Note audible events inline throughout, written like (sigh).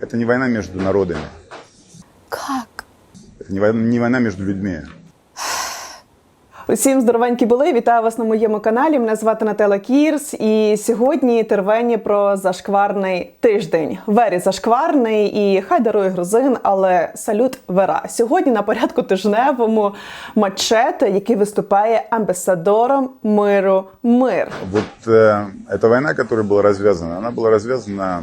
Это не война между народами. Как? Это не война, не война между людьми. Усім здоровенькі були. Вітаю вас на моєму каналі. Мене звати Нателла Кірс. І сьогодні тервені про зашкварний тиждень. Вері зашкварний і хай дарує грузин, але салют Вера. Сьогодні на порядку тижневому мачете, який виступає амбасадором миру мир. Вот э, эта война, которая была развязана, она была развязана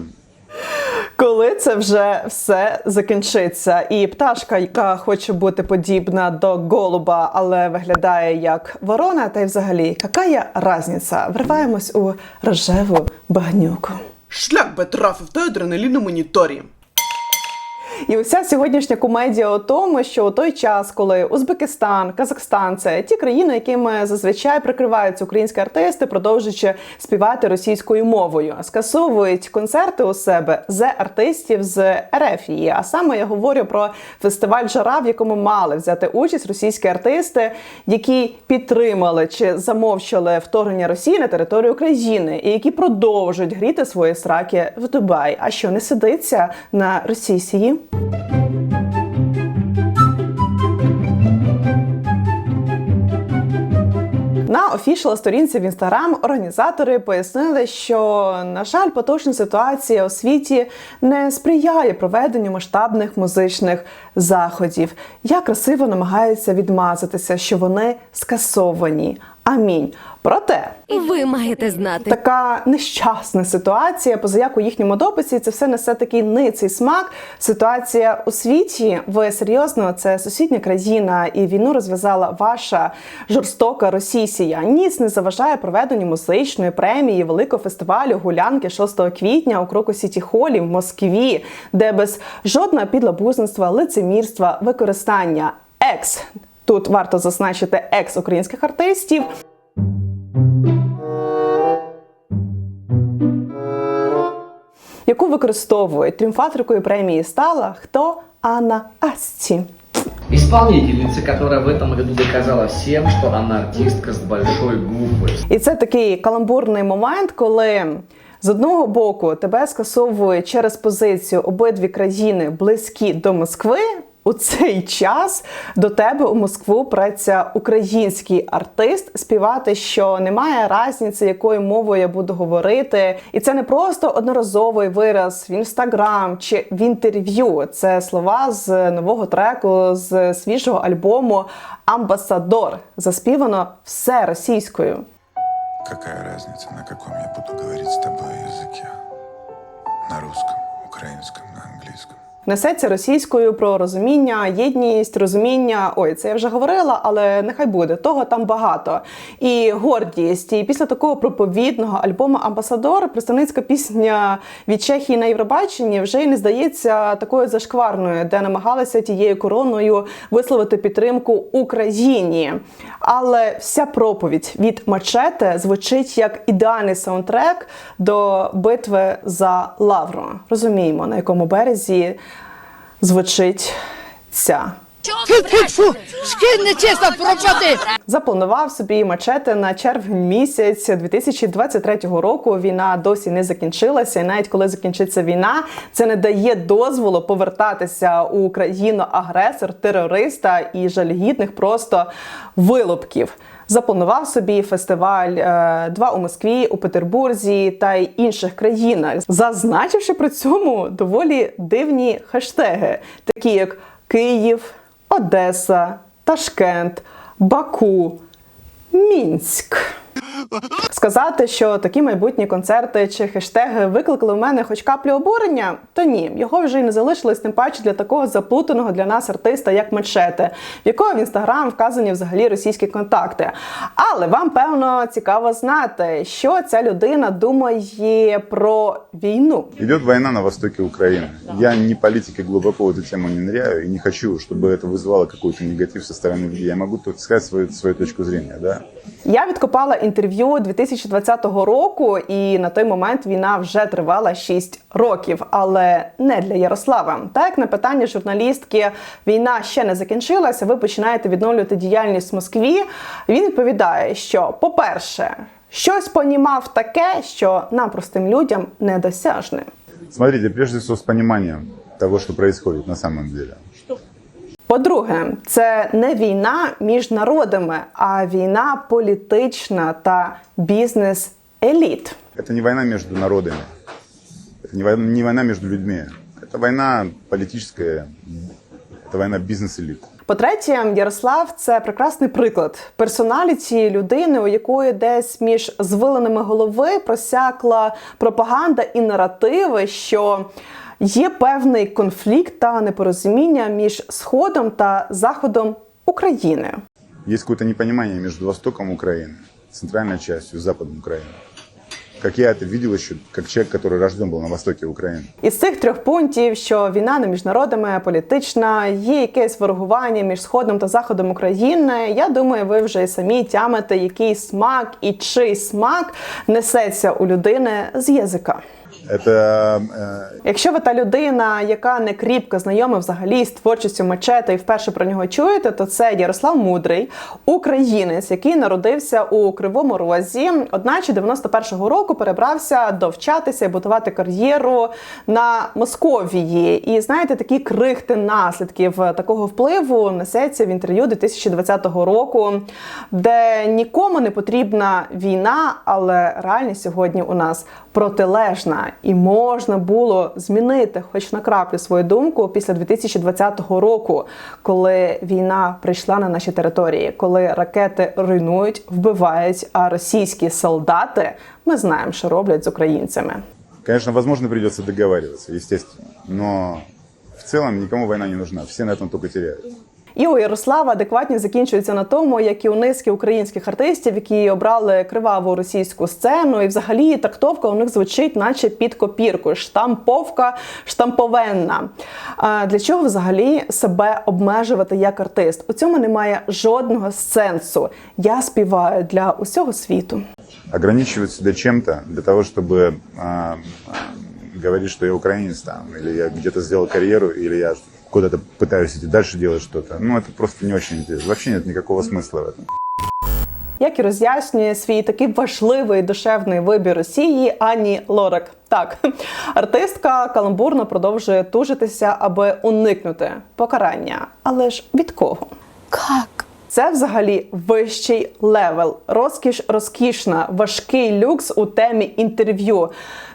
коли це вже все закінчиться, і пташка, яка хоче бути подібна до голуба, але виглядає як ворона, та й взагалі, яка є разниця? Вриваємось у рожеву багнюку. Шлях би трафив той адреналіномоніторі. І уся сьогоднішня комедія у тому, що у той час, коли Узбекистан, Казахстан це ті країни, якими зазвичай прикриваються українські артисти, продовжуючи співати російською мовою, скасовують концерти у себе з артистів з Ерефії. А саме я говорю про фестиваль Жара, в якому мали взяти участь російські артисти, які підтримали чи замовчали вторгнення Росії на територію України, і які продовжують гріти свої сраки в Дубаї. А що не сидиться на Росії? На офішал сторінці в інстаграм організатори пояснили, що на жаль, поточна ситуація у світі не сприяє проведенню масштабних музичних заходів. Я красиво намагаються відмазатися, що вони скасовані. Амінь. Проте Ви маєте знати. така нещасна ситуація, поза як у їхньому дописі це все несе такий ниций смак. Ситуація у світі. Ви серйозно, це сусідня країна, і війну розв'язала ваша жорстока Росісія. Ніц не заважає проведенню музичної премії великого фестивалю гулянки 6 квітня у Кроку Сіті Холі в Москві, де без жодного підлабузництва, лицемірства, використання екс. Тут варто зазначити екс українських артистів яку використовують тріумфаторкою премії стала хто Анна Асці. Исполнительница, которая в этом году доказала всем, что она артистка с большой буквы. І це такий каламбурний момент, коли з одного боку тебе скасовують через позицію обидві країни близькі до Москви. У цей час до тебе у Москву праця український артист співати, що немає різниці, якою мовою я буду говорити, і це не просто одноразовий вираз в інстаграм чи в інтерв'ю. Це слова з нового треку з свіжого альбому Амбасадор. Заспівано все російською. Какая разница, на каком я буду говорить с тобой языке? На русском, украинском, на английском. Несеться російською про розуміння, єдність, розуміння. Ой, це я вже говорила, але нехай буде. Того там багато. І гордість. І після такого проповідного альбому Амбасадор представницька пісня від Чехії на Євробаченні вже й не здається такою зашкварною, де намагалися тією короною висловити підтримку Україні. Але вся проповідь від Мачете звучить як ідеальний саундтрек до битви за Лавру. Розуміємо, на якому березі звучить ця. Шкіль нечиста пропади! Запланував собі мачети на червень місяць 2023 року. Війна досі не закінчилася, і навіть коли закінчиться війна, це не дає дозволу повертатися у країну агресор, терориста і жалюгідних просто вилупків. Запланував собі фестиваль е, два у Москві, у Петербурзі та й інших країнах, зазначивши при цьому доволі дивні хештеги, такі як Київ, Одеса, Ташкент, Баку, Мінськ. Сказати, що такі майбутні концерти чи хештеги викликали в мене хоч каплю обурення, то ні, його вже й не залишилось тим паче для такого заплутаного для нас артиста, як Мечете, в якого в інстаграм вказані взагалі російські контакти. Але вам певно цікаво знати, що ця людина думає про війну. Идет война на востоке Украины. Я не политик и глубоко в эту тему не ныряю и не хочу, чтобы это вызывало какой-то негатив со стороны людей. Я могу только сказать свою, свою точку зрения. Да? Я відкопала інтерв'ю 2020 року, і на той момент війна вже тривала 6 років, але не для Ярослава. Так як на питання журналістки війна ще не закінчилася, ви починаєте відновлювати діяльність в Москві. Він відповідає, що, по-перше, щось понімав таке, що нам простим людям недосяжне. Смотрите, прежде всего с пониманием того, что происходит на самом деле. По-друге, це не війна між народами, а війна політична та бізнес-еліт. Это не война между народами, это не война, не война между людьми, это война политическая, это война бизнес-элит. По-третє, Ярослав це прекрасний приклад персоналіті людини, у якої десь між звиленими голови просякла пропаганда і наративи, що є певний конфлікт та непорозуміння між сходом та заходом України. Есть какое-то непонимание между востоком Украины, центральной частью, западом Украины. Как я это видел еще, как человек, который рожден был на востоке Украины. Із цих трьох пунктів, що війна не між народами, політична, є якесь ворогування між сходом та заходом України. Я думаю, ви вже й самі тямите, який смак і чий смак несеться у людини з язика. Это э, Якщо ви та людина, яка не кріпко знайома взагалі з творчістю мачета і вперше про нього чуєте, то це Ярослав Мудрий, українець, який народився у Кривому Розі, одначе 91-го року перебрався довчатися і будувати кар'єру на Московії. І знаєте, такі крихти наслідків такого впливу несеться в інтерв'ю 2020 року, де нікому не потрібна війна, але реальність сьогодні у нас протилежна, і можна було змінити хоч на краплю свою думку після 2020 року, коли війна прийшла на наші території, коли ракети руйнують, вбивають, а російські солдати ми знаємо, що роблять з українцями. Конечно, возможно, придется договариваться, естественно. Но в целом никому война не нужна. Все на этом только теряют. І у Ярослава адекватність закінчується на тому, як і у низки українських артистів, які обрали криваву російську сцену, і взагалі трактовка у них звучить, наче під копірку. Штамповка штамповенна. А для чого взагалі себе обмежувати як артист? У цьому немає жодного сенсу. Я співаю для усього світу. Ограничивать себя чем-то для того, чтобы а, а, говорить, что я украинец там, или я где-то сделал карьеру, или я куда-то пытаюсь идти дальше делать что-то. Ну, это просто не очень интересно. Вообще нет никакого смысла в этом. як і роз'яснює свій такий важливий душевний вибір Росії Ані Лорак. Так, артистка каламбурно продовжує тужитися, аби уникнути покарання. Але ж від кого? Как? Це взагалі вищий левел, розкіш розкішна, важкий люкс у темі інтерв'ю.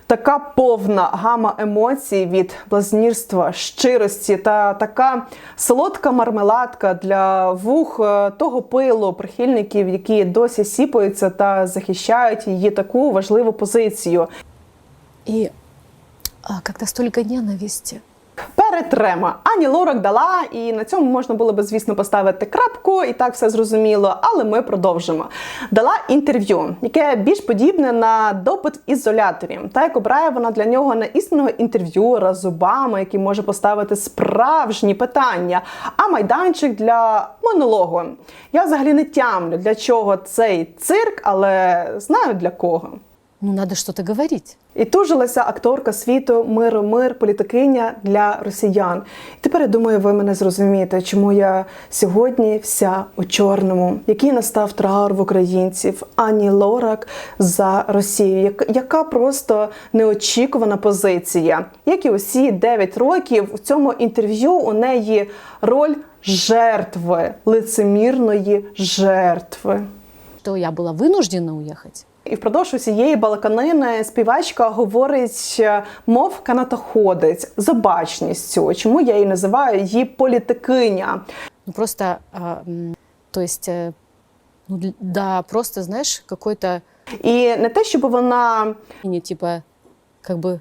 Така повна гама емоцій від блазнірства, щирості та така солодка мармеладка для вух е, того пилу прихильників, які досі сіпаються та захищають її таку важливу позицію. І а, стільки столько Перетрема. Ані Лорак дала, і на цьому можна було би, звісно, поставити крапку, і так все зрозуміло. Але ми продовжимо. Дала інтерв'ю, яке більш подібне на допит в ізоляторі. Та як обирає вона для нього не істинного інтерв'юера з зубами, який може поставити справжні питання, а майданчик для монологу. Я взагалі не тямлю, для чого цей цирк, але знаю для кого. Ну, надо что-то говорить. І тужилася акторка світу Миру Мир, політикиня для росіян. І тепер я думаю, ви мене зрозумієте, чому я сьогодні вся у чорному, який настав траур в українців, Ані Лорак за Росію, яка просто неочікувана позиція. Як і усі 9 років у цьому інтерв'ю у неї роль жертви, лицемірної жертви. То я была вынуждена уехать. І впродовж усієї балаканини співачка говорить, е, мов канатоходець з обачністю. Чому я її називаю її політикиня? Ну, просто, а, м, то есть, э, ну, дл- да, просто, знаешь, какой-то, І не те, щоб вона не типа, как бы,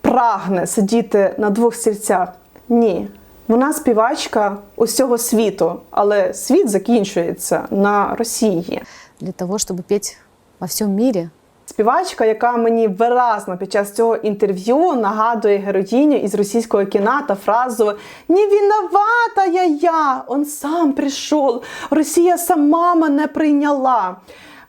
прагне сидіти на двох стільцях. Ні. Вона співачка усього світу, але світ закінчується на Росії. для того, чтобы петь во всем мире. Співачка, яка мені виразно під час цього інтерв'ю нагадує героїню із російського кіна та фразу «Не виновата я я, он сам прийшов, Росія сама мене прийняла».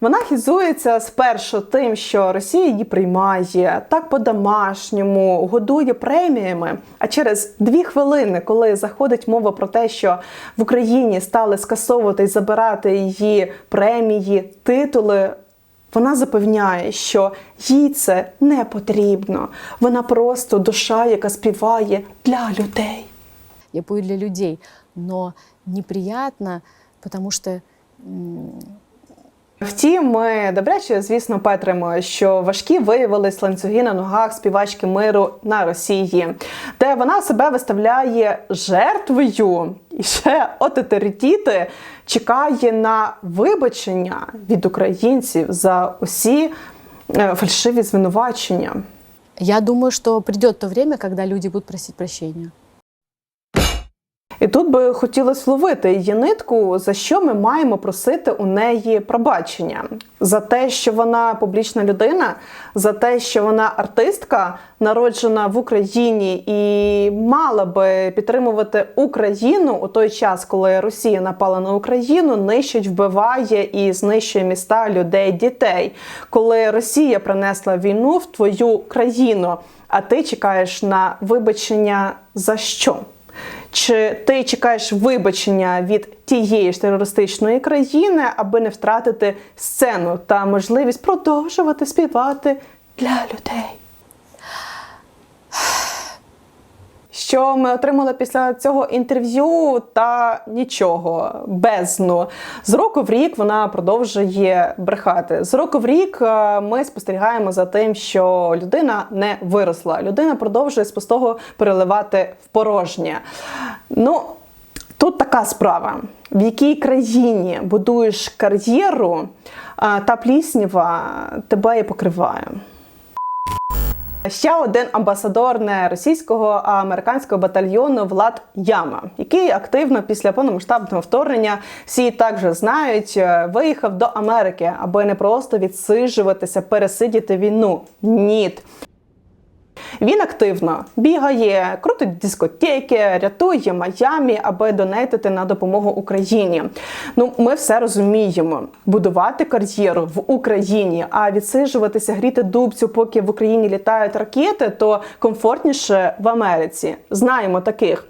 Вона хізується спершу тим, що Росія її приймає так по-домашньому, годує преміями. А через дві хвилини, коли заходить мова про те, що в Україні стали скасовувати і забирати її премії, титули, Вона запевняє, що їй це не потрібно. Вона просто душа, яка співає для людей. Я пою для людей, но неприятно, тому что Втім, ми добряче, звісно, петримо, що важкі виявились ланцюги на ногах співачки миру на Росії, де вона себе виставляє жертвою і ще отетеритіти чекає на вибачення від українців за усі е, фальшиві звинувачення. я думаю, что придет то время, когда люди будут просить прощения. І тут би хотілося вловити її нитку, за що ми маємо просити у неї пробачення. За те, що вона публічна людина, за те, що вона артистка, народжена в Україні і мала би підтримувати Україну у той час, коли Росія напала на Україну, нищить, вбиває і знищує міста, людей, дітей. Коли Росія принесла війну в твою країну, а ти чекаєш на вибачення за що? Чи ти чекаєш вибачення від тієї ж терористичної країни, аби не втратити сцену та можливість продовжувати співати для людей? Що ми отримали після цього інтерв'ю? Та нічого, бездну. З року в рік вона продовжує брехати. З року в рік е, ми спостерігаємо за тим, що людина не виросла. Людина продовжує з пустого переливати в порожнє. Ну, Тут така справа, в якій країні будуєш кар'єру, та плісніва тебе і покриває. Ще один амбасадор не російського, а американського батальйону Влад Яма, який активно після повномасштабного вторгнення всі також знають, е, виїхав до Америки, аби не просто відсиджуватися, пересидіти війну. Ні. Він активно бігає, крутить дискотеки, рятує Майамі, аби донейтити на допомогу Україні. Ну, ми все розуміємо. Будувати кар'єру в Україні, а відсиджуватися, гріти дубцю, поки в Україні літають ракети, то комфортніше в Америці. Знаємо таких.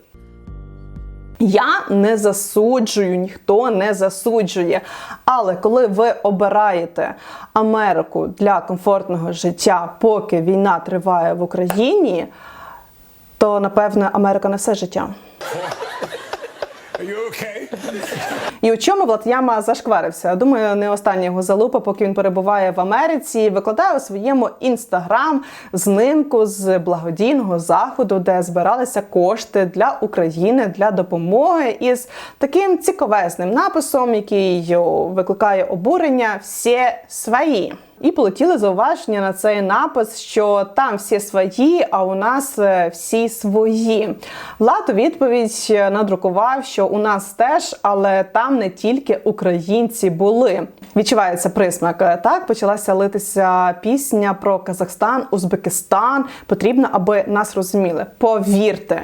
Я не засуджую, ніхто не засуджує. Але коли ви обираєте Америку для комфортного життя, поки війна триває в Україні, то напевне Америка не все життя. І у чому Влад Яма зашкварився? Думаю, не остання його залупа, поки він перебуває в Америці. Викладає у своєму інстаграм знимку з благодійного заходу, де збиралися кошти для України для допомоги із таким цікавезним написом, який викликає обурення всі свої. І полетіли зауваження на цей напис, що там всі свої, а у нас е, всі свої. Влад у відповідь надрукував, що у нас теж, але там не тільки українці були. Відчувається присмак. Так почалася литися пісня про Казахстан, Узбекистан. Потрібно, аби нас розуміли. Повірте,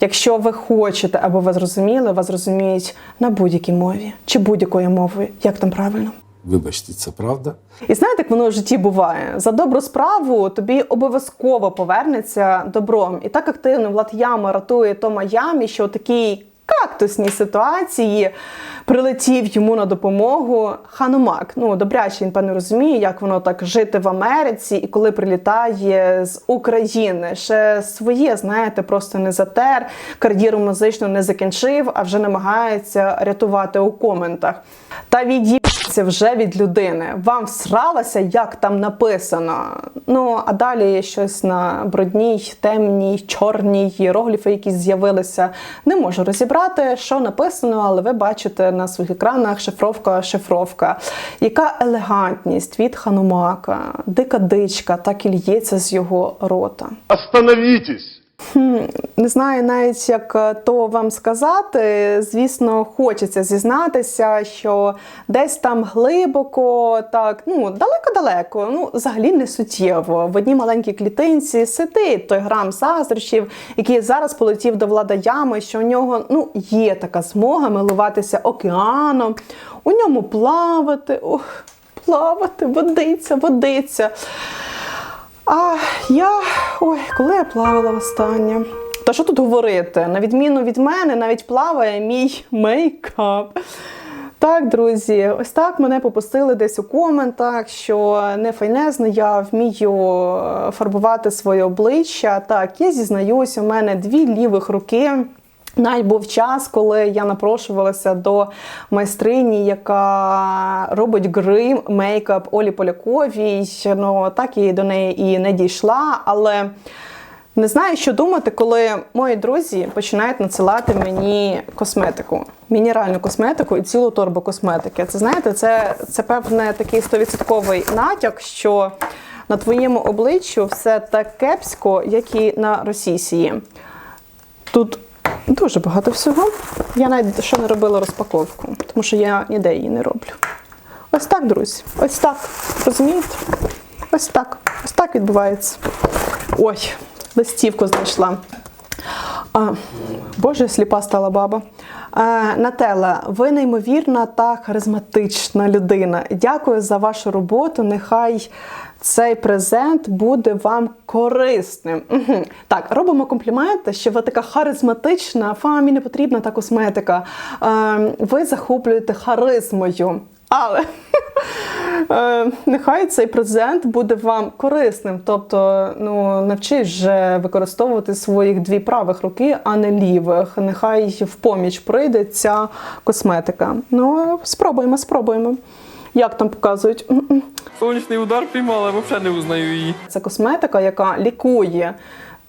якщо ви хочете, аби вас зрозуміли, вас зрозуміють на будь-якій мові чи будь-якою мовою. Як там правильно? Вибачте, це правда. І знаєте, як воно в житті буває? За добру справу тобі обов'язково повернеться добром. І так активно Влад Яма ратує Тома Ямі, що такий кактусній ситуації прилетів йому на допомогу Ханумак. Ну, добряче він певно розуміє, як воно так жити в Америці, і коли прилітає з України. Ще своє, знаєте, просто не затер, кар'єру музичну не закінчив, а вже намагається рятувати у коментах. Та від'їбся вже від людини. Вам всралося, як там написано. Ну, а далі щось на брудній, темній, чорній іерогліфи, які з'явилися. Не можу розібрати, що написано, але ви бачите на своїх екранах шифровка, шифровка. Яка елегантність від Ханумака, дика дичка, так і лється з його рота. Остановитесь! Не знаю навіть, як е, то вам сказати. Звісно, хочеться зізнатися, що десь там глибоко, так, ну, далеко-далеко, ну, взагалі не суттєво. В одній маленькій клітинці сидить той грам заздрощів, який зараз полетів до влада ями, що у нього ну, є така змога милуватися океаном, у ньому плавати, ох, плавати, водиться, водиться. А я ой, коли я плавала востаннє? Та що тут говорити? На відміну від мене, навіть плаває мій мейкап. Так, друзі, ось так мене попустили десь у коментах, що не файнезно я вмію е, фарбувати своє обличчя. Так, я зізнаюсь, у мене дві лівих руки. Навіть був час, коли я напрошувалася до майстрині, яка робить грим, мейкап Олі Поляковій. Ну так і до неї і не дійшла. Але не знаю, що думати, коли мої друзі починають надсилати мені косметику, мінеральну косметику і цілу торбу косметики. Це знаєте, це, це певне такий стовідсотковий натяк, що на твоєму обличчю все так кепсько, як і на російській. Тут дуже багато всього. Я навіть ще не робила розпаковку, тому що я ніде її не роблю. Ось так, друзі. Ось так. Розумієте? Ось так. Ось так відбувається. Ой, листівку знайшла. А, Боже, сліпа стала баба. А, Нателла, ви неймовірна та харизматична людина. Дякую за вашу роботу. Нехай цей презент буде вам корисним. Угу. Так, робимо компліменти, що ви така харизматична, фамі не потрібна та косметика. Ви захоплюєте харизмою. Але (laughs) е, нехай цей презент буде вам корисним. Тобто, ну навчись вже використовувати своїх дві правих руки, а не лівих. Нехай в поміч прийде ця косметика. Ну, спробуємо, спробуємо. Як там показують? Сонячний удар піймала, взагалі не узнаю її. Це косметика, яка лікує.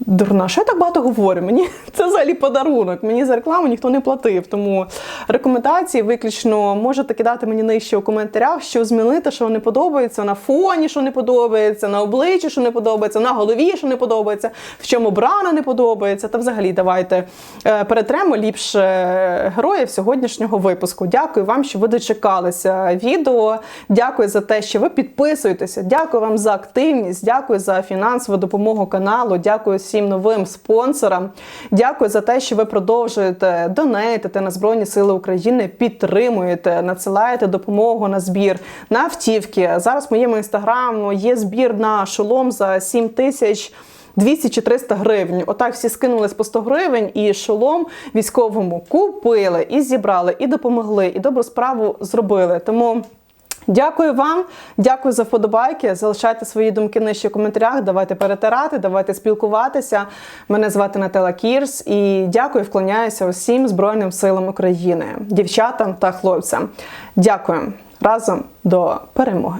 Дурна, що я так багато говорю? Мені (laughs) це взагалі подарунок. Мені за рекламу ніхто не платив. Тому рекомендації виключно можете кидати мені нижче у коментарях, що змінити, що не подобається, на фоні, що не подобається, на обличчі, що не подобається, на голові, що не подобається, в чому брана не подобається. Та взагалі давайте е, перетремо ліпше героїв сьогоднішнього випуску. Дякую вам, що ви дочекалися відео. Дякую за те, що ви підписуєтеся. Дякую вам за активність. Дякую за фінансову допомогу каналу. Дякую всім новим спонсорам. Дякую за те, що ви продовжуєте донейтити на Збройні Сили України, підтримуєте, надсилаєте допомогу на збір на автівки. Зараз в моєму інстаграму є збір на шолом за 7 тисяч. 200 чи 300 гривень. Отак всі скинулись по 100 гривень і шолом військовому купили, і зібрали, і допомогли, і добру справу зробили. Тому Дякую вам, дякую за вподобайки. Залишайте свої думки нижче в коментарях. Давайте перетирати, давайте спілкуватися. Мене звати Натела Кірс і дякую, вклоняюся усім Збройним силам України, дівчатам та хлопцям. Дякую разом до перемоги.